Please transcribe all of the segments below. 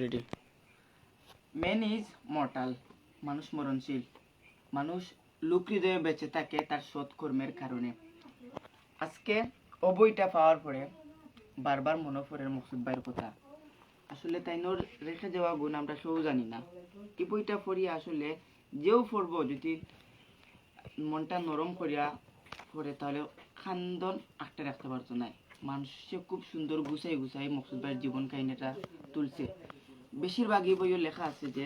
Ready man is mortal মানুষ মরণশীল মানুষ লোক হৃদয়ে বেঁচে থাকে তার সৎ কর্মের কারণে আজকে ও বইটা পাওয়ার পরে বারবার ভাইয়ের কথা আসলে রেখে যাওয়া গুণ আমরা কেউ জানি না। এই বইটা আসলে যেও পড়ব, যদি মনটা নরম করিয়া পড়ে, তাহলে খান্দন আঁকতে রাখতে পারতো না। মানুষে খুব সুন্দর গুছাই গুছাই মকসুদ ভাইয়ের জীবন কাহিনীটা তুলছে। বেশিরভাগই বইও লেখা আছে যে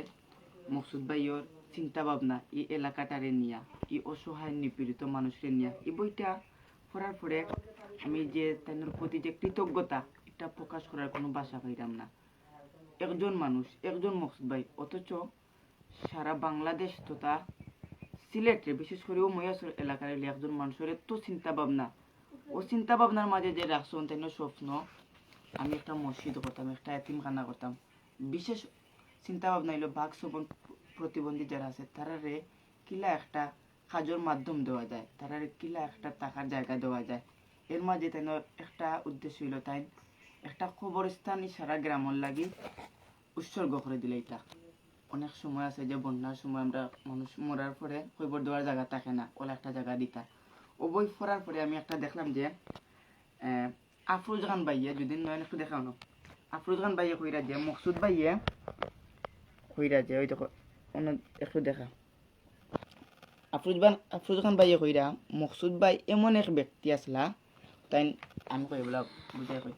মকসুদ ভাইয়ের চিন্তা ভাবনা, এই এলাকাটারে নিয়া, এই অসহায় নিপীড়িত মানুষের নিয়া। এই বইটা পড়ার পরে আমি যে তাদের প্রতি যে কৃতজ্ঞতা, এটা প্রকাশ করার কোনো ভাষা পাইলাম না। একজন মানুষ, একজন মকসুদ ভাই, অথচ সারা বাংলাদেশ তথা সিলেটে, বিশেষ করে ময়াসর এলাকার একজন মানুষের এত চিন্তা ভাবনা। ও চিন্তা ভাবনার মাঝে যে রাখছেন তাই স্বপ্ন, আমি একটা মসজিদ করতাম, একটা এতিমখানা করতাম। বিশেষ চিন্তা ভাবনা হইল বাঘ শ্রবণ প্রতিবন্ধী যারা আছে, তারারে কিলা একটা কাজের মাধ্যম দেওয়া যায়, তারারে কিলা একটা টাকার জায়গা দেওয়া যায়। এর মাঝে তাই একটা উদ্দেশ্য হইল তাই একটা কবরস্থান সারা গ্রামের লাগি উৎসর্গ করে দিলে এটা। অনেক সময় আছে যে বন্যার সময় আমরা মানুষ মরার পরে কইবর দেওয়ার জায়গা থাকে না, ওলা একটা জায়গা দিতা। ও বই পড়ার পরে আমি একটা দেখলাম যে আফরোজ খান ভাইয়ে, যদি নয়ন একটু দেখাও না। আফরোজ খান ভাইয়ে কইরা যে মকসুদ ভাইয়ে কইরা যে ওই দেখো, অন্য একটু দেখা। আফরোজ বান আফরোজ খান ভাইয়ে কইরা, মকসুদ ভাই এমন এক ব্যক্তি আসলা, তাই আমি কই বলা বুঝাই কই।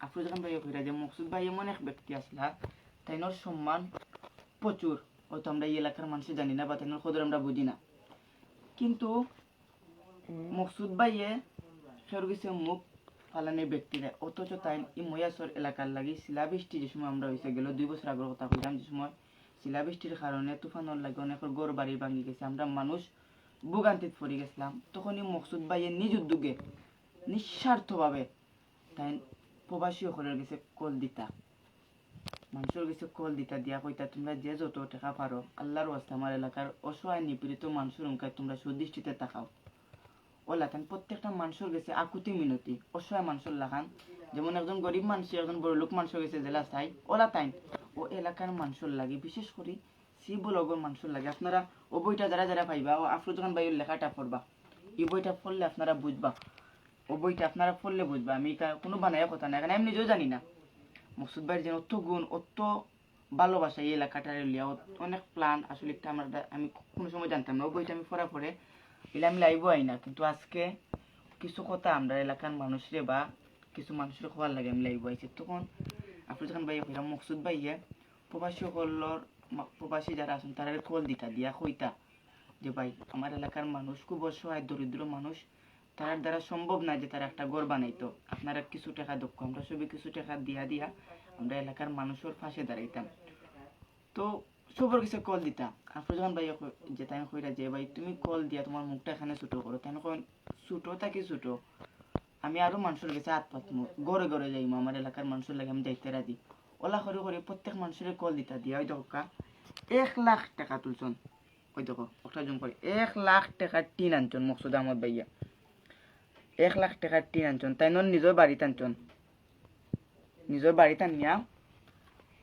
আফরোজ খান ভাইয়ে কইরা যে মকসুদ ভাই এমন এক ব্যক্তি আসলা তাইনোর সম্মান প্রচুর। হয়তো আমরা এই এলাকার মানুষ জানি না, বা তাইনোর খবর আমরা বুঝি না। কিন্তু মকসুদ ভাইয়ে সের মুখ ফালানি ব্যক্তিরা। অথচ তাই এই ময়াসর এলাকার লাগি শিলাবৃষ্টি যে সময় আমরা হয়েছে গেল দুই বছর আগের কথা কইলাম যে সময় শিলাবৃষ্টির কারণে তুফানের লাগে অনেকের গড় বাড়ি ভাঙি গেছে। আমরা মানুষ ভোগান্তিত পড়ে গেছিলাম। তখন এই মকসুদ ভাইয়ের নিজ উদ্যোগে নিঃস্বার্থভাবে তাই প্রবাসী সকলের গেছে কল দিতা। মানুষের গেছে কল দিতা, দিয়া কইতা, তোমরা যে যত টাকা পারো আল্লাহর আমার এলাকার অসহায় নিপীড়িত মানুষের অঙ্কায় তোমরা সুদৃষ্টিতে তাকাও। ওলা তান প্রত্যেকটা মানুষের গেছে আকুতি মিনতি। অসহায় মানুষের লাগান। যেমন একজন গরিব মানুষ একজন বড় লোক মানুষের গেছে জেলা চাই ওলা ও এলাকার মানুষের লাগে, বিশেষ করে সি ব্লগের মানুষের লাগে। আপনারা ও বইটা যারা যারা পাইবা, ও আফরুজ খান ভাইয়ের লেখাটা পড়বা। এই বইটা পড়লে আপনারা বুঝবা। ও বইটা আপনারা পড়লে বুঝবা। আমি কোনো বানায় কথা না এখানে আমি নিজেও জানি না। মকসুদ ভাইয়ের যেন অত গুণ অত ভালোবাসা এই এলাকাটার লিয়া। অনেক প্ল্যান আসলে একটা আমি কোনো সময় জানতাম না। ও বইটা আমি পড়া পরে এলে আমি লাইভও আই না, কিন্তু আজকে কিছু কথা আমরা এলাকার মানুষরে বা কিছু মানুষের খোয়ার লাগে আমি লাইভ আইছি। তখন আফরুজ খান ভাই কইরা, মকসুদ ভাইয়ে, প্রবাসী সকলর প্রবাসী যারা আছেন তারা কল দিতা, দিয়া কইতা যে ভাই, আমার এলাকার মানুষ খুব অসহায়, দরিদ্র মানুষ, তার দ্বারা সম্ভব না যে তারা একটা ঘর বানাইতো। আপনারা কিছু টাকা দক্ষ, আমরা সবই কিছু টাকা দিয়া দিয়া আমরা এলাকার মানুষের পাশে দাঁড়াইতাম। তো সবার কাছে কল দিতা। আফরোজ খান ভাই যে তাই কইরা যে ভাই তুমি কল দিয়া তোমার মুখটা এখানে ছোটো করো তাই কন ছোটো থাকি ছোটো আমি আরও মানুষের কাছে হাত পাতমু। গড়ে গড়ে যাইমু আমার এলাকার মানুষের লাগে আমি যাইতে রাজি ওলা করে করে প্রত্যেক মানুষের কল দিতা দিয়া। ওই দেখো কা, এক লাখ টাকা তুলছন ওই দেখো একটা জুম করে এক লাখ টাকার টিন আনছন মকসুদ আহমদ ভাইয়া। এক লাখ টাকার টিন আনছন তাই নন নিজের বাড়িতে আনছন নিজের বাড়িতে আনিয়া।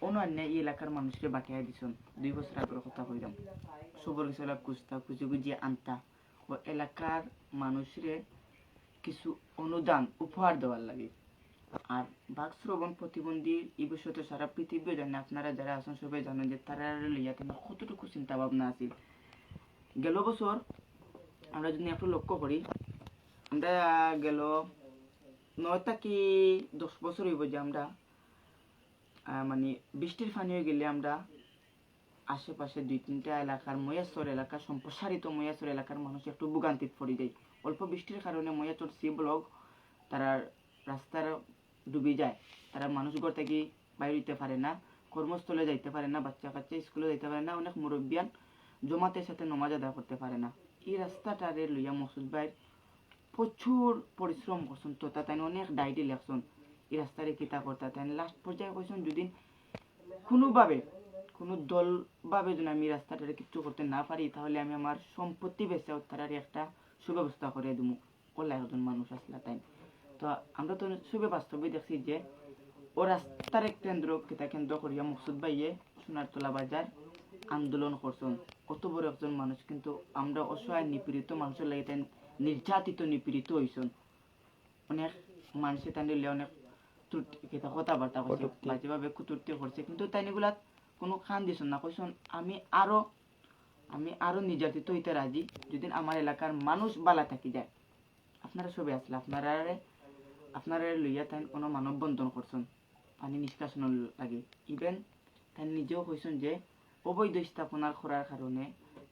অন্য আনিয়া এই এলাকার মানুষকে বাকিয়া দিছন। দুই বছর আগের কথা কইলাম সবর কিছু খুঁজতা খুঁজে খুঁজিয়ে আনতা। ও এলাকার মানুষরে কিছু অনুদান, উপহার দেওয়ার লাগে। আর বাক শ্রবণ প্রতিবন্ধী এই বিষয়ে তো সারা পৃথিবী জানে, আপনারা যারা আছেন সবাই জানেন যে তারা লইয়া তোমার কতটুকু চিন্তা ভাবনা আছে। গেল বছর, আমরা যদি একটু লক্ষ্য করি, আমরা গেল নয় কি দশ বছর হইব যে আমরা মানে বৃষ্টির পানি হয়ে গেলে আমরা আশেপাশে দুই তিনটা এলাকার ময়াসর এলাকা সম্প্রসারিত ময়াসর এলাকার মানুষ একটু ভোগান্তিত পড়ে যায়। অল্প বৃষ্টির কারণে ময়াচর সি ব্লক তারা রাস্তার ডুবে যায়। তারা মানুষ ঘর থেকে বাইরে হইতে পারে না, কর্মস্থলে যাইতে পারে না, বাচ্চা কাচ্চা স্কুলে যাইতে পারে না, অনেক মুরব্বিয়ান জমাতের সাথে নমাজ আদায় করতে পারে না। এই রাস্তাটারে লইয়া মসুদ ভাই প্রচুর পরিশ্রম করছেন তো তাই অনেক ডায়েরি লেখছেন। রাস্তারে কিতা করতে তাই লাস্ট পর্যায়ে কইছেন যদি কোনোভাবে, কোনো দলভাবে যদি আমি রাস্তাটারে কিছু করতে না পারি, তাহলে আমি আমার সম্পত্তি বেচে তার একটা সুব্যবস্থা করে দিব ওলা একজন মানুষ আসলা তাই। তো আমরা তো সবে বাস্তবে দেখছি যে, ও রাস্তার কেন্দ্র, কিতা কেন্দ্র করিয়া মকসুদ ভাইয়ে সোনারতলা বাজার আন্দোলন করছেন। কত বড় একজন মানুষ, কিন্তু আমরা অসহায়, নিপীড়িত মানুষের লাগে তাই নির্যাতিত, নিপীড়িত হইছেন অনেক মানুষে তাই অনেক কিতা কথাবার্তা করছে কটূক্তি। বাজেভাবে কুতুর্তি কিন্তু তাই কোনো খান দিছেন না। কইছেন আমি আরও আমি আরও নির্যাতিত হইতে রাজি যদি আমার এলাকার মানুষ বালা থাকি যায়। আপনারা সবে আসলে আপনারা আপনারা লইয়া তাই কোনো মানববন্ধন করছেন। পানি নিষ্কাশনের লাগে। ইভেন তাই নিজেও কইছেন যে অবৈধ স্থাপনা করার কারণে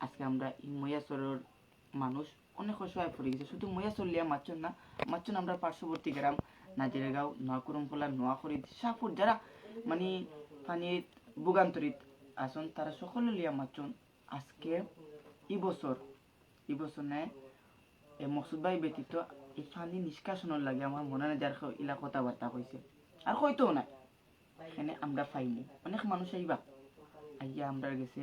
আজকে আমরা ময়াচরের মানুষ অনেক অসহায় পড়ে গেছে। শুধু ময়াচর লিয়া মারছেন না মারছেন আমরা পার্শ্ববর্তী গ্রাম। নাজিরাগাঁও নোয়াকুরমপলা নোয়াখরি শাহপুর যারা মানে পানির ভোগান্তরিত আছেন, তারা সকলে লিয়া মারছেন আজকে ই বছর, এই বছর নেয় মকসুদ ভাই ব্যতীত এই পানি নিষ্কাশনের লাগে আমার মনে হয় যার ইলা কথাবার্তা কইছে আর হয়তো না এখানে আমরা পাইনি। অনেক মানুষ আইবা আইয়া আমরা গেছে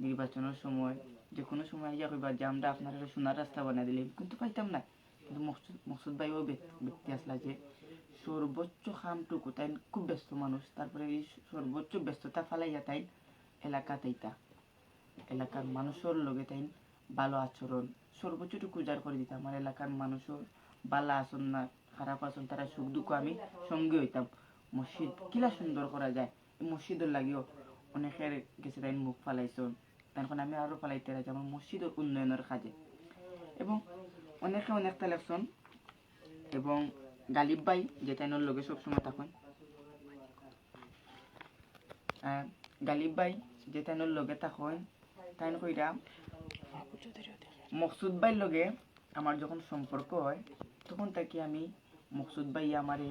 নির্বাচনের সময়। যে কোনো সময় আইয়া কইবা যে আমরা আপনারা সোনার রাস্তা বানাই দিলে। কিন্তু পাইতাম না কিন্তু মকসুদ মকসুদ ভাইও ব্য- ব্যক্তি আসলা যে সর্বোচ্চ খামটুকু তাই খুব ব্যস্ত মানুষ। তারপরে এই সর্বোচ্চ ব্যস্ততা ফালাইয়া তাই এলাকা তাইতা এলাকার মানুষের লগে তাই ভালো আচরণ। সর্বোচ্চটুকু উজার করে দিতাম। আমার এলাকার মানুষের বালা আসন না, খারাপ আসন তারা সুখ দুঃখ আমি সঙ্গে হইতাম। মসজিদ কিলা সুন্দর করা যায়। মসজিদের লাগিও অনেকের গেছে তাই মুখ ফালাইছন। তখন আমি আরও ফালাইতে রাখি আমার মসজিদের উন্নয়নের কাজে। এবং অনেকে অনেক তালেকশন এবং গালিব ভাই যে তাইনোর লগে সবসময় থাকুন গালিব ভাই যে তাইনোর লগে থাকুন তাইন কইরা মকসুদ ভাইয়ের লগে আমার যখন সম্পর্ক হয়, তখন তাকে আমি মকসুদ ভাই আমারে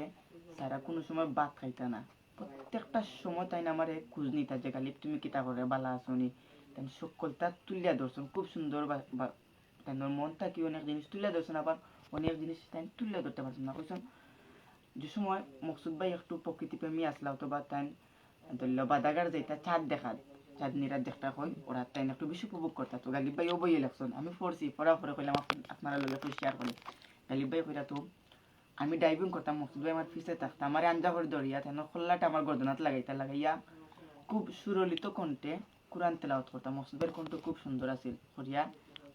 সারা কোনো সময় ভাত খাইতা না। প্রত্যেকটা সময় তাই আমারে খোঁজ নিতা যে, গালিব, তুমি কিতা করে, বালা আসনি তাই সকলটা তুলিয়া ধরছেন। খুব সুন্দর তাই মন থাকি অনেক জিনিস তুলিয়া ধরছেন, আবার অনেক জিনিস তাই তুলিয়া ধরতে পারছেন না। কইছেন যে সময় মকসুদ ভাই একটু প্রকৃতি প্রেমী আসলা অথবা তাই ধরল বাদাগার যাইতা চাঁদ দেখা চাঁদ নিরাত দেখটা কই ওরা তাই একটু বেশি উপভোগ করতা। তো গালিব ভাই ও বই ইলেকশন আমি পড়ছি পড়া পরে কইলাম আপ- আপনারা লগে একটু শেয়ার করে গালিব ভাই কইরা, তো আমি ডাইভিং করতাম, মকসুদ ভাই আমার পিছে থাকতাম আমার আঞ্জা করে দরিয়া তেন খোল্লাটা আমার গর্দনাত লাগাইতা লাগাইয়া খুব সুরলিত কণ্ঠে কোরআন তেলাওয়াত করতাম। মকসুদ ভাইয়ের কণ্ঠ খুব সুন্দর আছিল, করিয়া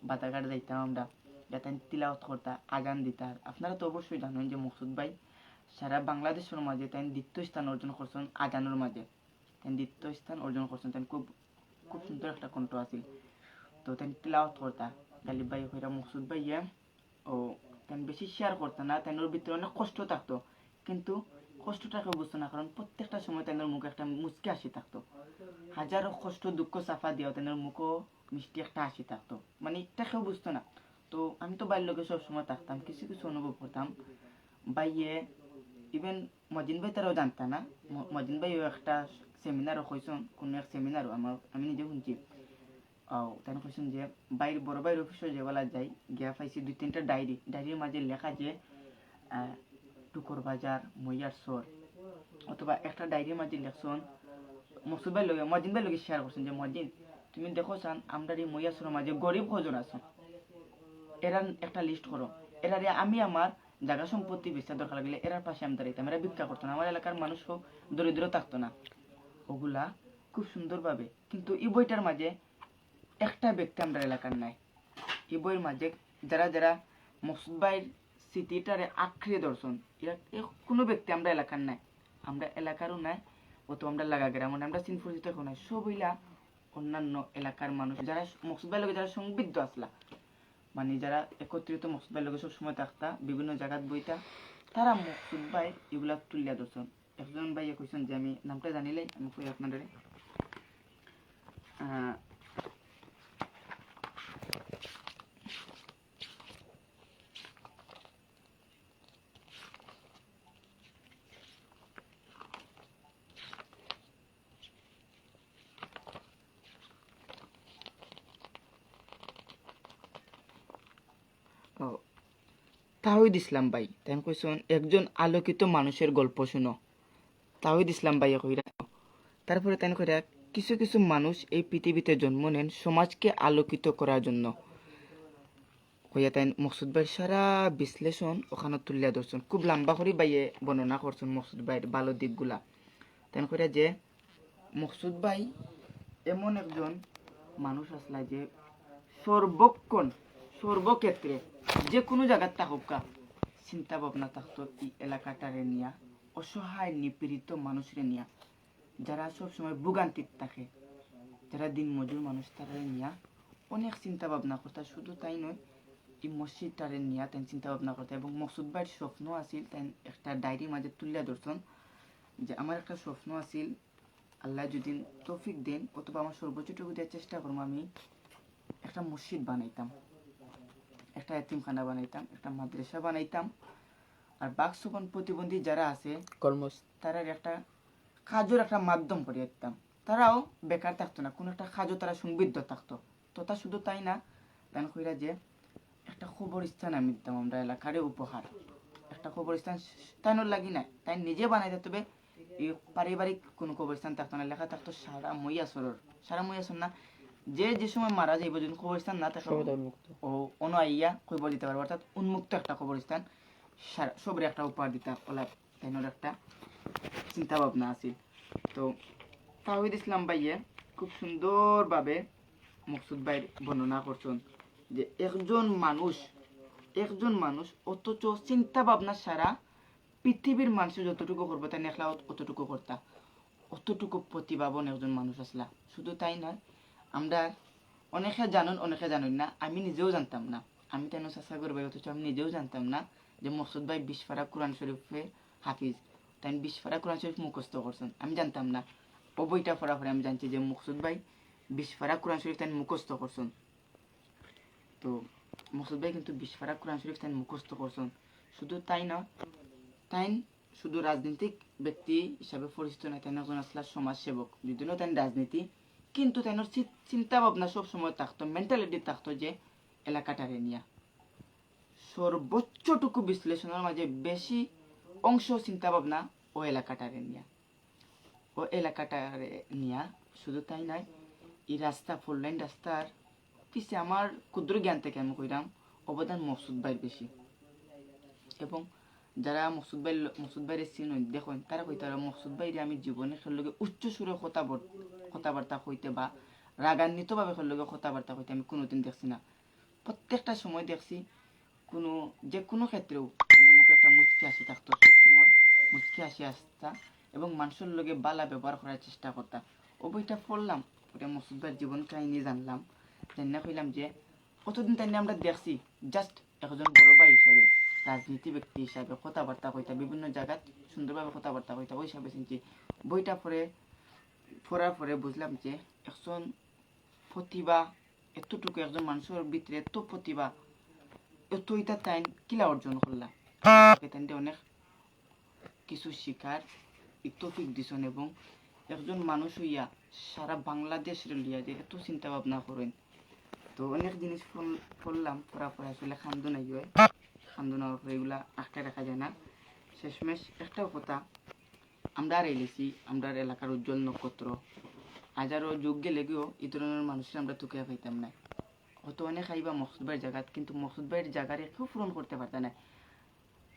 বাতাঘাট যাইতাম আমরা। যাতে তিলাওয়াত করতা আগান দিতা। আর আপনারা তো অবশ্যই জানেন যে মকসুদ ভাই সারা বাংলাদেশের মাঝে তাই দ্বিতীয় স্থান অর্জন করছেন আজানোর মাঝে। তাই দ্বিতীয় স্থান অর্জন করছেন তাই খুব খুব সুন্দর একটা কণ্ঠ আছিল। তো তাই তিলাওয়াত করতা গালিব ভাই হইরা মকসুদ ভাইয়া ও তাই বেশি শেয়ার করতো না তাই ওর ভিতরে অনেক কষ্ট থাকতো। কিন্তু কষ্টটাকে বুঝতো না, কারণ প্রত্যেকটা সময় তাই মুখে একটা মুচকি হাসি থাকতো। হাজারো কষ্ট, দুঃখ সাফা দিয়েও তাই মুখও মিষ্টি একটা হাসি থাকতো। মানে এটা কেউ বুঝতো না। তো আমি তো বাড়ির লোকে সবসময় থাকতাম, কিছু কিছু অনুভব করতাম। বাইয়ে ইভেন মজিন ভাই তারাও জানতা না। মজিন ভাইও একটা সেমিনারও কইসন, কোনো এক সেমিনারও আমার, আমি নিজে শুনছি। ও তাই কইসন যে, বাইর, বড় বাইর অফিসে যেবেলা যাই, গিয়া পাইছি দুই, তিনটা ডায়েরি। ডায়েরির মাঝে লেখা যে টুকর বাজার, মইয়ার সর অথবা একটা ডায়েরির মাঝে লেখছন মসুদ ভাই লগে, মজিন ভাই লগে শেয়ার করছেন যে, মজিন, তুমি দেখো চান আমরা এই মইয়াসরের মাঝে গরিব কজন আছো। এরা একটা লিস্ট করো। এরা আমি আমার জায়গা সম্পত্তি বেচা দরকার লাগলে এরার পাশে আমি দাঁড়াইতাম, এরা ভিক্ষা করতো না। আমার এলাকার মানুষও দরিদ্র থাকতো না। ওগুলা খুব সুন্দরভাবে। কিন্তু এই বইটার মাঝে একটা ব্যক্তি আমরা এলাকার নাই। এই বইয়ের মাঝে যারা যারা মকসুদ ভাইয়ের স্মৃতিটারে আঁকড়ে দর্শন কোনো ব্যক্তি আমরা এলাকার নাই। আমরা এলাকারও নাই অত আমরা লাগা গ্রাম আমরা এখন নাই। সব হইলা অন্যান্য এলাকার মানুষ। যারা মকসুদ ভাইয়ের লগে যারা সংবিদ্ধ আসলা মানে যারা একত্রিত মকসুদ লোক লগে সবসময় থাকতা, বিভিন্ন জায়গাত বইতা, তারা মকসুদ ভাই এগুলা তুলিয়া দর্শন একজন ভাই কইছেন যে, আমি নামটা জানিলেই আমি কই আপনাদের তাহিদ ইসলাম ভাই তাই কইছেন একজন আলোকিত মানুষের গল্প শুনো। তাহিদ ইসলাম ভাই কইরা তারপরে তাই কইরা, কিছু কিছু মানুষ এই পৃথিবীতে জন্ম নেন সমাজকে আলোকিত করার জন্য। কইয়া তাই মকসুদ ভাই সারা বিশ্লেষণ ওখানে তুলিয়া ধরছেন। খুব লম্বা করে বাইয়ে বর্ণনা করছেন মকসুদ ভাইয়ের ভালো দিকগুলা। তেন করে যে, মকসুদ ভাই এমন একজন মানুষ আসলা যে সর্বক্ষণ, সর্বক্ষেত্রে যে কোনো জায়গার থাকুকা চিন্তা ভাবনা থাকতো এই এলাকাটারে নিয়া, অসহায় নিপীড়িত মানুষরে নিয়া। যারা সবসময় ভোগান্তির থাকে, যারা দিন মজুর মানুষ তারা নিয়া অনেক চিন্তা ভাবনা করতা। শুধু তাই নয়, এই মসজিদটারে নিয়া তাই চিন্তা ভাবনা করতা এবং মকসুদ ভাইয়ের স্বপ্ন আছিল তাই একটা ডায়েরির মাঝে তুলিয়া ধরছেন যে, আমার একটা স্বপ্ন আছিল, আল্লাহ যদি তৌফিক দেন, অথবা আমার সর্বোচ্চটুকু দেওয়ার চেষ্টা করব আমি একটা মসজিদ বানাইতাম। একটা এতিমখানা বানাইতাম একটা মাদ্রাসা বানাইতাম। আর বাকসবন প্রতিবন্ধী যারা আছে কর্মস তারা একটা কাজের একটা মাধ্যম করে দিতাম তারাও বেকার থাকতো না কোনো একটা কাজও তারা সমৃদ্ধ থাকতো। তথা শুধু তাই না তাই কইরা যে একটা খবরস্থান আমি দিতাম আমরা এলাকারে উপহার। একটা খবরস্থান তাই লাগি না তাই নিজে বানাইতে তবে এই পারিবারিক কোনো কবরস্থান থাকতো না লেখা থাকতো সারা মইয়াসরর সারা মইয়াসর না যে যে সময় মারা যাইব যদি কবরস্থান না থাকে ও অন্য আইয়া খবর দিতে পারব? অর্থাৎ উন্মুক্ত একটা কবরস্থান সবরে একটা উপহার দিতে ওলা তাইনোর একটা চিন্তা ভাবনা আছিল তো তাহিদ ইসলাম ভাইয়ে খুব সুন্দরভাবে মকসুদ ভাইয়ের বর্ণনা করছেন যে একজন মানুষ একজন মানুষ অথচ চিন্তা ভাবনা সারা পৃথিবীর মানুষ যতটুকু করব তাই নেখলা অতটুকু করতা। অতটুকু প্রতিভাবন একজন মানুষ আসলা। শুধু তাই নয় আমরা অনেকে জানুন অনেকে জানুন না, আমি নিজেও জানতাম না। আমি তেন চেষ্টা করব অথচ আমি নিজেও জানতাম না যে মকসুদ ভাই বিশফারা কোরআন শরীফে হাফিজ। তাই বিশফারা কোরআন শরীফ মুখস্থ করছেন আমি জানতাম না। ও বইটা পড়া পরে আমি জানছি যে মকসুদ ভাই বিশফারা কোরআন শরীফ তাই মুখস্থ করছেন তো মকসুদ ভাই কিন্তু বিশফারা কোরআন শরীফ তাই মুখস্থ করছেন শুধু তাই না, তাই শুধু রাজনৈতিক ব্যক্তি হিসাবে পরিচিত নয় তাই একজন আসলা সমাজসেবক যদিও তাই রাজনীতি কিন্তু তাই চিন্তা ভাবনা সব সময় থাকতো মেন্টালিটি থাকতো যে এলাকাটারে নিয়া। সর্বোচ্চটুকু বিশ্লেষণের মাঝে বেশি অংশ চিন্তা ভাবনা ও এলাকাটারে নিয়া। ও এলাকাটারে নিয়া, শুধু তাই নয় এই রাস্তা ফোর লাইন রাস্তার পিছে আমার ক্ষুদ্র জ্ঞান থেকে আমি কইরাম অবদান মকসুদ ভাইয়ের বেশি এবং যারা মকসুদ ভাই মকসুদ ভাইয়ের চিনেন দেখুন, তারা কইতে পারে, মকসুদ ভাইরে আমি জীবনে লগে উচ্চ সুরে কথা কথাবার্তা কইতে বা রাগান্বিতভাবে লগে কথাবার্তা কইতে আমি কোনোদিন দেখছি না। প্রত্যেকটা সময় দেখছি কোনো, যে কোনো ক্ষেত্রেও কোনো মুখে একটা মুচকি হাসি থাকতো। সব সময় মুচকি হাসি আসতা এবং মানুষের লগে বালা ব্যবহার করার চেষ্টা করতা। ও বইটা পড়লাম ওটা মকসুদ ভাইয়ের জীবন কাহিনী জানলাম। জানা কইলাম যে, কতদিন তাই আমরা দেখছি জাস্ট একজন বড় ভাই হিসাবে। রাজনীতি ব্যক্তি হিসাবে কথাবার্তা কইতা, বিভিন্ন জায়গাত সুন্দরভাবে কথাবার্তা কইতা, ওই হিসাবে চিনছি। বইটা পড়ে, পড়ার পরে বুঝলাম যে একজন প্রতিভা, এতটুকু একজন মানুষের ভিতরে এত প্রতিভা, এত ইটা তাই কিলা অর্জন করলা? তাই অনেক কিছু শিকার তফিক দিছন এবং একজন মানুষ হইয়া সারা বাংলাদেশের লিয়া যে এত চিন্তা ভাবনা করেন। তো অনেক জিনিস পড়লাম পড়া পড়া আসলে খান্দু নাই হয়। খান্দু না হলে এগুলা আটকে রাখা যায় না। শেষমেশ একটাও কথা, আমরা আর এলেছি, আমরা এলাকার উজ্জ্বল নক্ষত্র। হাজারো যুগ গেলে গিয়েও এই ধরনের মানুষের আমরা তুকে পাইতাম না। হয়তো অনেক আইবা মকসুদ ভাইয়ের জায়গাত কিন্তু মকসুদ ভাইয়ের জায়গারে কেউ পূরণ করতে পারত না।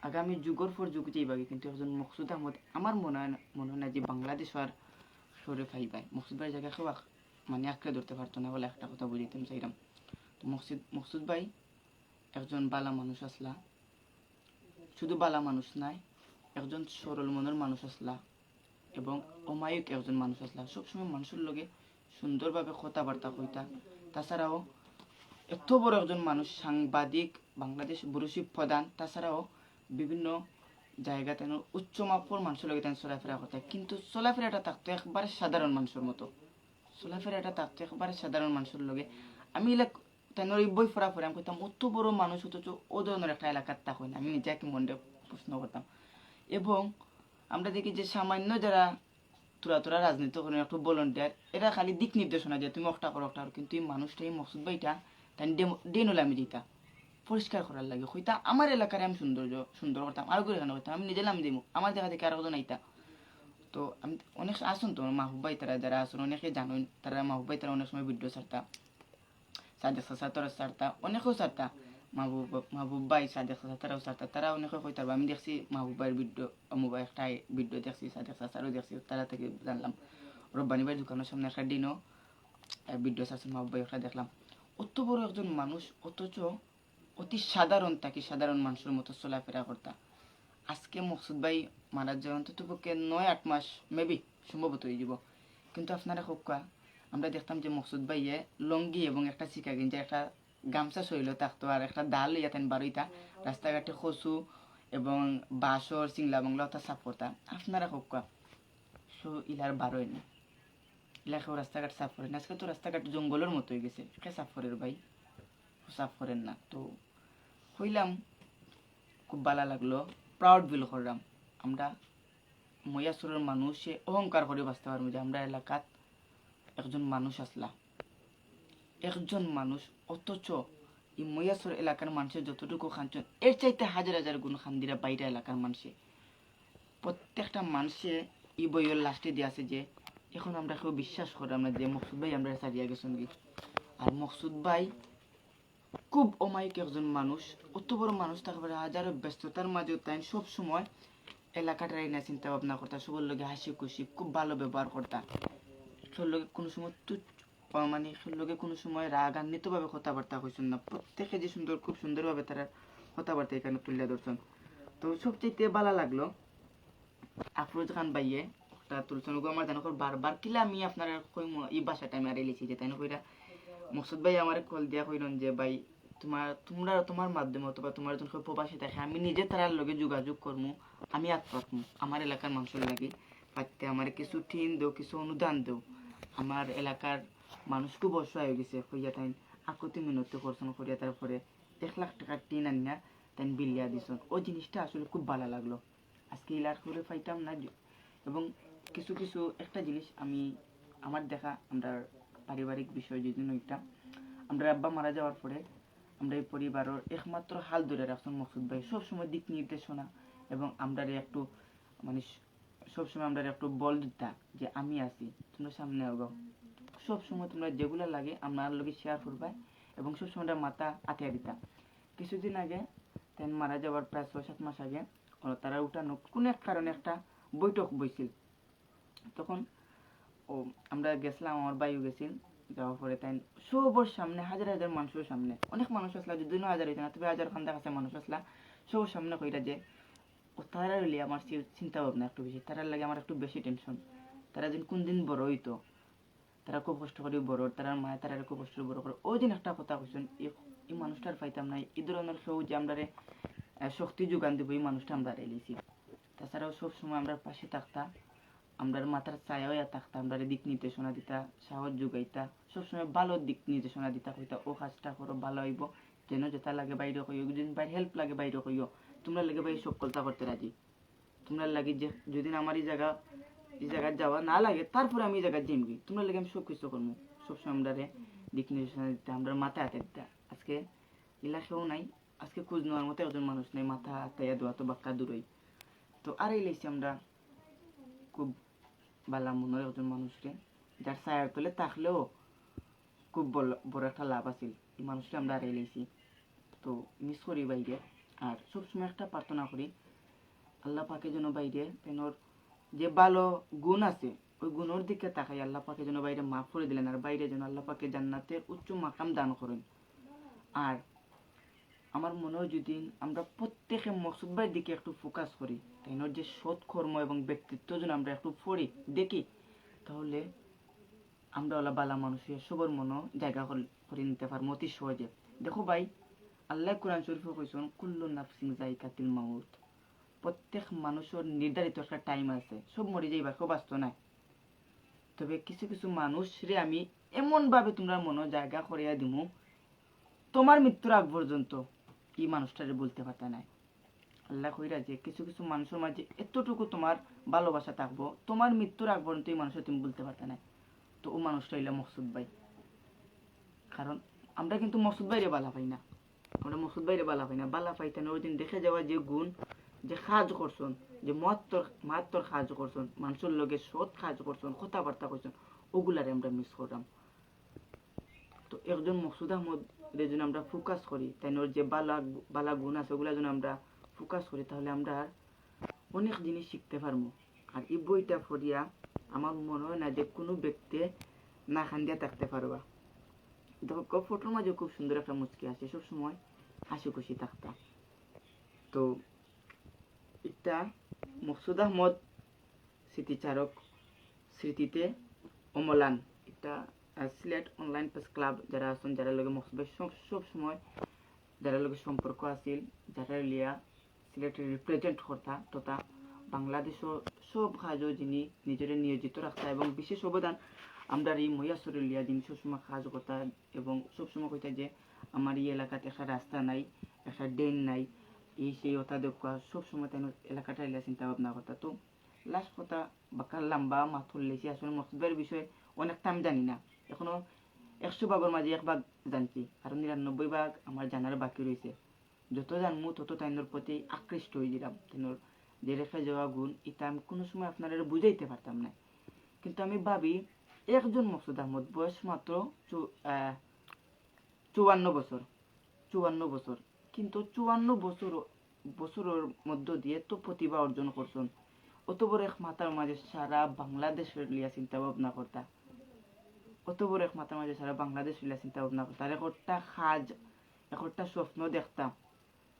আগামী যুগের পর যুগ যাইবাগে, কিন্তু একজন মকসুদ আহমদ আমার মনে হয় মনে হয় না যে বাংলাদেশ আর সরে ফাইবাই মকসুদ ভাইয়ের জায়গা কেউ মানে আঁকড়ে ধরতে পারতো না বলে একটা কথা বুঝিতাম চাইলাম। তো মকসুদ মকসুদ ভাই একজন বালা মানুষ আসলা। শুধু বালা মানুষ নাই, একজন সরল মনের মানুষ আসলা এবং অমায়িক একজন মানুষ আসলা। সবসময় মানুষের লগে সুন্দরভাবে কথাবার্তা কইতা। তাছাড়াও এত বড় একজন মানুষ সাংবাদিক, বাংলাদেশ বুরুশি প্রধান, তাছাড়াও বিভিন্ন জায়গাতে উচ্চ মাপর মানুষের লগে তেন চলাফেরা করতে কিন্তু চলাফেরাটা থাকতো একবারে সাধারণ মানুষের মতো। চলাফেরাটা থাকতো একবারে সাধারণ মানুষের লগে। আমি তেনর এই বই পড়া পরে আমি কইতাম অত বড় মানুষ অথচ ও ধরনের একটা এলাকার তা হয় না আমি নিজেকে মনে প্রশ্ন করতাম এবং আমরা দেখি যে সামান্য যারা তোরা তোরা রাজনীতি করেন একটু ভলেন্টিয়ার এরা খালি দিক নির্দেশনা যে তুমি একটা করো একটা করো। কিন্তু এই মানুষটা এই মকসুদ ভাইটা তাই ডেনলে আমি দিতা পরিষ্কার করার লাগে হইতা আমার এলাকারে আমি সৌন্দর্য সুন্দর করতাম আরও করে করতাম আমি নিজে নাম দিব আমার দেখা দেখে আরও জন আইতা তো আমি অনেক আসুন তো মাহবুব ভাই তারা যারা আসুন অনেকে জানুন তারা মাহবুব ভাই তারা অনেক সময় ভিডিও ছাড়তা সাজা সাসা তোরা ছাড়তা অনেকেও ছাড়তা মাহবুব মাহবুব ভাই সাদেক চাচা তারা অনেকে কইতার আমি দেখছি মাহবুব ভাইয়ের ভিডিও মোবাইল একটা ভিডিও দেখছি সাদেক চাচারও দেখছি তারা থেকে জানলাম রব্বানি ভাইয়ের দোকানের সামনে একটা দিনও ভিডিও চাচ্ছেন মাহবুব ভাই একটা দেখলাম অত বড় একজন মানুষ অথচ অতি সাধারণ তাকে সাধারণ মানুষের মতো চলাফেরা করতা আজকে মকসুদ ভাই মারা যায় অন্তত পক্ষে নয় আট মাস মেবি সম্ভবত হয়ে যাব কিন্তু আপনারা কোয়া আমরা দেখতাম যে মকসুদ ভাইয়ে লঙ্গি এবং একটা চিকা গেঞ্জি, একটা গামছা শৈল থাকতো আর একটা ডাল ইয়াতেন বারোইতা রাস্তাঘাটে কচু এবং বাঁশর চিংলা বাংলা ওটা সাফ করতা। আপনারা খুব কোয়া সো, ইলার বারোয় না ইলাকেও রাস্তাঘাট সাফ করেন আজকে তো রাস্তাঘাট জঙ্গলের মতো হয়ে গেছে। কে সাফ করেন ভাই? সাফ করেন না। তো, হইলাম। খুব ভালো লাগল। প্রাউড ফিল করলাম। আমরা ময়াসুরের মানুষে অহংকার করে বাঁচতে পারব যে আমরা এলাকাত একজন মানুষ আসলা। একজন মানুষ, অথচ এই ময়াসুর এলাকার মানুষের যতটুকু খানছেন এর চাইতে হাজার হাজার গুণ খান দিরা বাইরে এলাকার মানুষে। প্রত্যেকটা মানুষে এই বইয়ের লাস্টে দিয়ে আছে যে, এখন আমরা কেউ বিশ্বাস করি না যে মকসুদ ভাই আমরা সারিয়া গেছেন কি আর মকসুদ ভাই খুব অমায়িক একজন মানুষ, অত বড় মানুষ থাকতে পারে হাজারো ব্যস্ততার মাঝেও তাই সব সময় এলাকাটার না চিন্তা ভাবনা করতা, সবার লগে হাসি খুশি, খুব ভালো ব্যবহার করতা। সবার লগে কোনো সময় তুচ্ছ মানে লগে কোনো সময় রাগান্বিতভাবে কথাবার্তা কইছেন না। প্রত্যেকে যে সুন্দর, খুব সুন্দরভাবে তারা কথাবার্তা এখানে তুলে ধরছেন তো সবচেয়ে ভালো লাগল আফরোজ খান ভাইয়ে একটা তুলছেন ওগো আমার জানো বারবার কিলা আমি আপনার কইম, এই বাসাটা আমি আর লিখি যে তাই না কইরা। মকসুদ ভাই আমার কল দিয়া কইলেন যে, ভাই, তোমার, তোমরা তোমার মাধ্যমে অথবা তোমার যখন প্রবাসী থাকে, আমি নিজে তার লগে যোগাযোগ করব আমি আত্মরকম আমার এলাকার মানুষের লাগে। পাইতে আমার কিছু টিন দেও, কিছু অনুদান দেও। আমার এলাকার মানুষ খুব অসহায় হয়ে গেছে। কইয়া তাই আকুতি মিনতি করছেন করিয়া তারপরে এক লাখ টাকার টিন আনিয়া তাই বিলিয়া দিছেন ওই জিনিসটা আসলে খুব ভালো লাগল। আজকে ইলার করে পাইতাম না। এবং কিছু কিছু একটা জিনিস আমি, আমার দেখা আমরা পারিবারিক বিষয় যদি নইটা আমরা আব্বা মারা যাওয়ার পরে আমরা এই পরিবারের একমাত্র হাল ধরে রাখছেন মকসুদ ভাই। সবসময় দিক নির্দেশনা এবং আমরা একটু মানে সবসময় আমরা একটু বল দিতা যে আমি আছি, তোমরা সামনে আগাও। সবসময় তোমরা যেগুলো লাগে আমার লগে শেয়ার করবা এবং সবসময় মাথা আতিয়া দিতা। কিছুদিন আগে তেন মারা যাওয়ার প্রায় ছয়, সাত মাস আগে তারা উঠানো কোনো এক কারণে একটা বৈঠক বইছিল। তখন ও, আমরা গেছিলাম, আমার বাইও গেছিল, যাওয়ার পরে তাই সবর সামনে, হাজার হাজার মানুষের সামনে, অনেক মানুষ আসলা, যদি হাজার হইতো না, তবে হাজার খান কাছে মানুষ আসলা, সবার সামনে কইরা যে তারা হইলে আমার চিন্তা ভাবনা একটু বেশি। তারার লাগে আমার একটু বেশি টেনশন তারা দিন কোন দিন বড় হইতো, তারা খুব কষ্ট করে বড় তারা মায়ের তারা খুব কষ্ট বড় করে। ওই দিন একটা কথা কইছেন, এই মানুষটার পাইতাম না, এই ধরনের কেউ যে আমরা শক্তি যোগান দিব এই মানুষটা আমরা রেলেছি তাছাড়াও সব সময় আমরা পাশে থাকতাম আমরা মাথার ছায়া থাকতাম আমরা দিক নির্দেশনা দিতা, সাহস যোগাইতা, সবসময় ভালো দিক নির্দেশনা দিতা, কইতা, ও কাজটা করো, ভালো হইব, যেন যেটা লাগে বাইরে কইও যদি বাইরে হেল্প লাগে বাইরে কইও। তোমরা লাগে ভাই সব কলতা করতে রাজি। তোমরা লাগে যে যদি আমার এই জায়গা, এই জায়গায় যাওয়া না লাগে, তারপরে আমি এই জায়গায় জিমবি তোমরা লাগে আমি সব কিছু করব সবসময় আমরা দিক নির্দেশনা দিতে আমরা মাথা হাতে দিতা। আজকে এলাকাও নাই, আজকে খোঁজ নেওয়ার মতো একজন মানুষ নেই, মাথা হাতাইয়া দেওয়া তো বাক্কা দূরই। তো আর এই লাইছি আমরা খুব বালা মনের একজন মানুষকে, যার ছায়ার তলে থাকলেও খুব বড় একটা লাভ আছিল এই মানুষটা আমরা আর এই লাইছি। তো মিস করি বাইরে আর সবসময় একটা প্রার্থনা করি, আল্লাহ পাকে যেন বাইরে তেনর যে ভালো গুণ আছে, ওই গুণের দিকে তাকাই আল্লাহ পাকে যেন বাইরে মাফ করে দিলেন আর বাইরে যেন আল্লাহ পাকে জান্নাতের উচ্চ মাকাম দান করেন। আর আমার মনে হয় যদি আমরা প্রত্যেকে মকসুদ দিকে একটু ফোকাস করি তাইনোর যে সৎ কর্ম এবং ব্যক্তিত্ব যেন আমরা একটু পড়ি, দেখি, তাহলে আমরা ওলা বালা মানুষের সবার মনো জায়গা করে নিতে পারব অতি সহজে। দেখো ভাই আল্লাহ কোরআন শরীফে কইছেন, কুল্লু নাফসিং জাইকাতিল মাউত। প্রত্যেক মানুষের নির্ধারিত একটা টাইম আছে, সব মরে যাইবা কেউ বাঁচত নাই। তবে কিছু কিছু মানুষ রে আমি এমন ভাবে তোমরা মনে জায়গা করিয়া দিমু, তোমার মৃত্যুর আগ পর্যন্ত এই মানুষটারে বলতে পারতা নাই। আল্লাহ কইরা যে কিছু কিছু মানুষের মাঝে এতটুকু তোমার ভালোবাসা থাকব, তোমার মৃত্যুর আগ পর্যন্ত এই মানুষের তুমি বলতে পারতে নাই। তো ও মানুষটা হইল মকসুদ ভাই। কারণ আমরা কিন্তু মকসুদ ভাইরে বালা পাই না। আমরা মকসুদ ভাইরে বালা পাই না। বালা পাইতে না ওই দিন দেখে যাওয়া যে গুণ, যে সাহায্য করছন, যে মহাত্তর, মাহাত্তর সাহায্য করছেন, মানুষের লগে সৎ সাহায্য করছেন, কথাবার্তা করছন, ওগুলারে আমরা মিস করলাম। তো একজন মকসুদ আহমদ যদি আমরা ফোকাস করি, তাই ওর যে বালা বালা গুণ আছে, ওগুলা যদি আমরা ফোকাস করি, তাহলে আমরা অনেক জিনিস শিখতে পারব। আর এই বইটা পড়িয়া আমার মনে হয় না যে কোনো ব্যক্তি না খান্দিয়া থাকতে পারবা। দেখো ফটোর মাঝে খুব সুন্দর একটা মুচকি আছে সব সময় হাসি খুশি থাকতা তো এটা মকসুদ আহমদ, স্মৃতিচারক, স্মৃতিতে অমলান। এটা সিলেট অনলাইন প্রেস ক্লাব, যারা আছেন যারা লগে মকসুদ সব সময় যারা লগে সম্পর্ক আছিল যারা লিয়া সিলেটের রিপ্রেজেন্ট করতা তথা বাংলাদেশও সব কাজও যিনি নিজের নিয়োজিত রাখতা এবং বিশেষ অবদান আমরা এই মহিয়াসরের লিয়া যিনি সবসময় কাজ করতা এবং সবসময় কইতা যে আমার এই এলাকাতে একটা রাস্তা নাই একটা ড্রেন নাই, এই সেই কথা দেখা সবসময় তাই এলাকাটা এলিয়া চিন্তা ভাবনা করতা। তো লাস্ট কথা বাকার লম্বা মাথুর লেছি আসলে মকসুদের বিষয়ে অনেকটা আমি জানি না। এখনও একশো ভাগের মাঝে এক ভাগ জানছি আর নিরানব্বই ভাগ আমার জানার বাকি রয়েছে যত জানমু তত তাইনোর প্রতি আকৃষ্ট হয়ে গেলাম তাইনোর যে রেখে যাওয়া গুণ, এটা আমি কোনো সময় আপনারা বুঝাইতে পারতাম না। কিন্তু আমি ভাবি একজন মকসুদ আহমদ বয়স মাত্র চুয়ান্ন বছর চুয়ান্ন বছর। কিন্তু চুয়ান্ন বছর, বছরের মধ্য দিয়ে তো প্রতিভা অর্জন করছেন। অত বড় এক মাথার মাঝে সারা বাংলাদেশের লিয়া চিন্তা ভাবনা করতা। অত বড় এক মাথার মাঝে সারা বাংলাদেশ লিয়া চিন্তা ভাবনা করতা। আর একটা সাজ একটা স্বপ্ন দেখতাম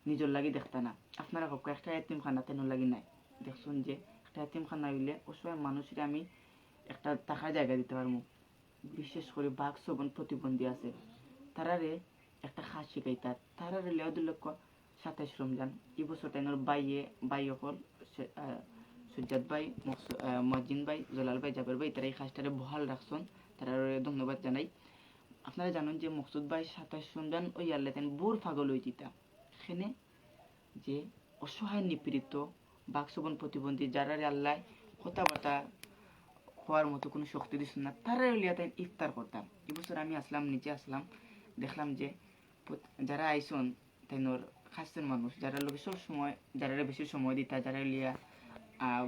নিজের লাগি দেখতা না। আপনারা হোক একটা এতিম খানা তেন লাগি নাই। দেখছেন যে একটা এতিম খানা হইলে অসহায় মানুষের আমি একটা টাকা জায়গা দিতে পারব বিশেষ করে বাঘ সবন প্রতিবন্ধী আছে। তারারে একটা খাস শিখাইতা তারারে লেও দু লক্ষ সাতাইশ রমজান। এই বছর তাইনোর বাইয়ে বাই অকল সুজাত ভাই মজিন ভাই জলাল ভাই জাবের ভাই তারা এই খাসটারে বহাল রাখছেন তারা ধন্যবাদ জানাই। আপনারা জানেন যে মকসুদ ভাই সাতাইশ রমজান ওই আল্লাহ তেন বোর পাগল হয়ে দিতা সেখানে যে অসহায় নিপীড়িত বাকসবন প্রতিবন্ধী যারা আল্লাহ কথাবার্তা হওয়ার মতো কোনো শক্তি দিচ্ছেন না। তারা লিয়া তাই ইফতার করতাম এবছর আমি আসলাম নিচে আসলাম। দেখলাম যে যারা আইসন তাইনোর খাসেন মানুষ যারা লোক সব সময় যারা বেশি সময় দিতা যারা লিয়া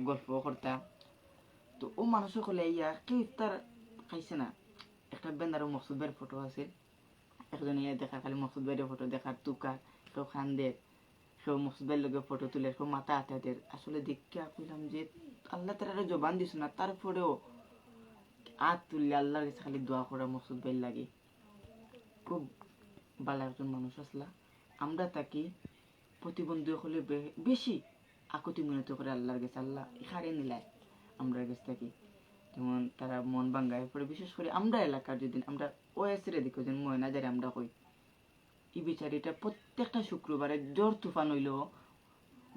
গল্প করতা তো ও মানুষ সকলে ইয়া কেউ ইফতার খাইছে না? একটা বেন্দার মকসুদ ভাইয়ের ফটো আছে একজন ইয়ে দেখা খালি মকসুদ ভাইয়ের ফটো দেখার তুকা কেউ খান্দে কেউ মকসুদ ভাইয়ের লগে ফটো তুলে কেউ মাথা হাতে আসলে দেখিয়া কইলাম যে আল্লাহ তারা জবান দিছ না, তারপরেও হাত তুললে আল্লাহর কাছে খালি দোয়া করা মকসুদ ভাইয়ের লাগে। খুব ভালো একজন মানুষ আসলা। আমরা তাকে প্রতিবন্ধী হলে বেশি আকুতি মিনত করে আল্লাহর কাছে আল্লাহ হারে নিলায় আমরা কাছ থেকে। যেমন তারা মন ভাঙ্গায় পরে বিশেষ করে আমরা এলাকার যদি আমরা ওএসের এদিকে যেন ময়না যারে আমরা কই, এই বিচারিটা প্রত্যেকটা শুক্রবারে জ্বর তুফান হইল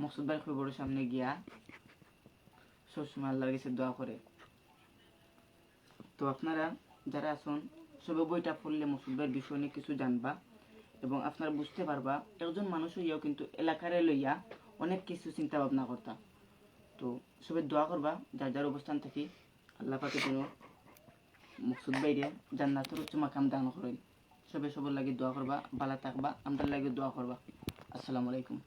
মকসুদ ভাই খবরের সামনে গিয়া সবসময় আল্লাহর কাছে দোয়া করে। তো আপনারা যারা আছেন, সবে বইটা পড়লে ভাইয়ের বিষয় নিয়ে কিছু জানবা এবং আপনারা বুঝতে পারবা, একজন মানুষ হইয়াও কিন্তু এলাকারে লইয়া অনেক কিছু চিন্তা ভাবনা করতা। তো সবে দোয়া করবা, যার যার অবস্থান থেকে, আল্লাহ পাকে যেন মকসুদ বাইরে জান্নাতের উচ্চ মাকাম দান করেন। সবে সবার লাগে দোয়া করবা ভালো থাকবা আমরা লাগে দোয়া করবা। আসসালামু আলাইকুম।